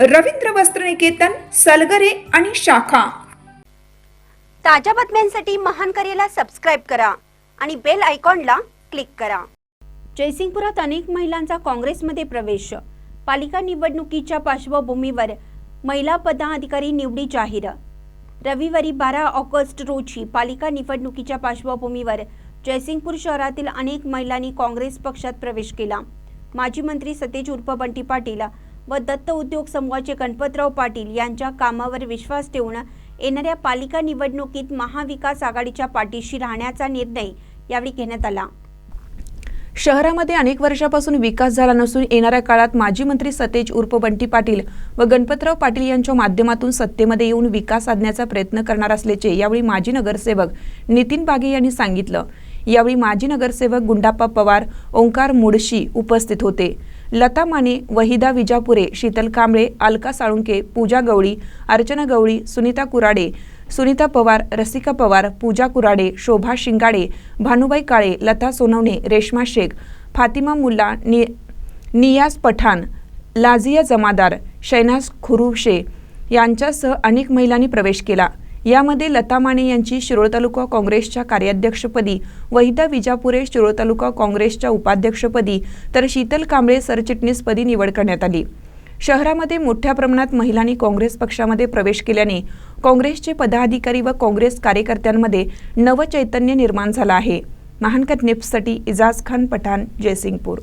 रवींद्र वस्त्रनिकेतन सलगरे आणि शाखा. ताज्या बातम्यांसाठी महान करेला सबस्क्राईब करा आणि बेल आयकॉनला क्लिक करा. जयसिंगपुरात अनेक महिलांचा काँग्रेसमध्ये प्रवेश. पालिका निवडणुकीच्या पार्श्वभूमीवर महिला पदाधिकारी निवडी जाहीर. रविवारी बारा ऑगस्ट रोजी पालिका निवडणुकीच्या पार्श्वभूमीवर जयसिंगपूर शहरातील अनेक महिलांनी काँग्रेस पक्षात प्रवेश केला. माजी मंत्री सतेज उर्फ बंटी पाटील व दत्त उद्योग समूहाचे गणपतराव पाटील यांच्या कामावर विश्वास ठेवून येणाऱ्या पालिका निवडणुकीत महाविकास आघाडीच्या पाठीशी राहण्याचा निर्णय यावेळी घेण्यात आला. शहरामध्ये अनेक वर्षापासून विकास झाला नसून येणाऱ्या काळात माजी मंत्री सतेज उर्फ बंटी पाटील व गणपतराव पाटील यांच्या माध्यमातून सत्तेमध्ये येऊन विकास साधण्याचा प्रयत्न करणार असल्याचे यावेळी माजी नगरसेवक नितीन बागे यांनी सांगितलं. यावेळी माजी नगरसेवक गुंडाप्पा पवार ओंकार मुडशी उपस्थित होते. लता माने वहिदा विजापुरे शीतल कांबळे अलका साळुंके पूजा गवळी अर्चना गवळी सुनीता कुराडे सुनीता पवार रसिका पवार पूजा कुराडे शोभा शिंगाडे भानुबाई काळे लता सोनवणे रेश्मा शेख फातिमा मुल्ला नि नियाज पठाण लाझिया जमादार शैनाज खुरुशे यांच्यासह अनेक महिलांनी प्रवेश केला. यामध्ये लता माने यांची शिरोळ तालुका काँग्रेसच्या कार्याध्यक्षपदी वहिदा विजापुरे शिरोळ तालुका काँग्रेसच्या उपाध्यक्षपदी तर शीतल कांबळे सरचिटणीसपदी निवड करण्यात आली. शहरामध्ये मोठ्या प्रमाणात महिलांनी काँग्रेस पक्षामध्ये प्रवेश केल्याने काँग्रेसचे पदाधिकारी व काँग्रेस कार्यकर्त्यांमध्ये नवचैतन्य निर्माण झालं आहे. महानकट निप्ससाठी इजाज खान पठाण जयसिंगपूर.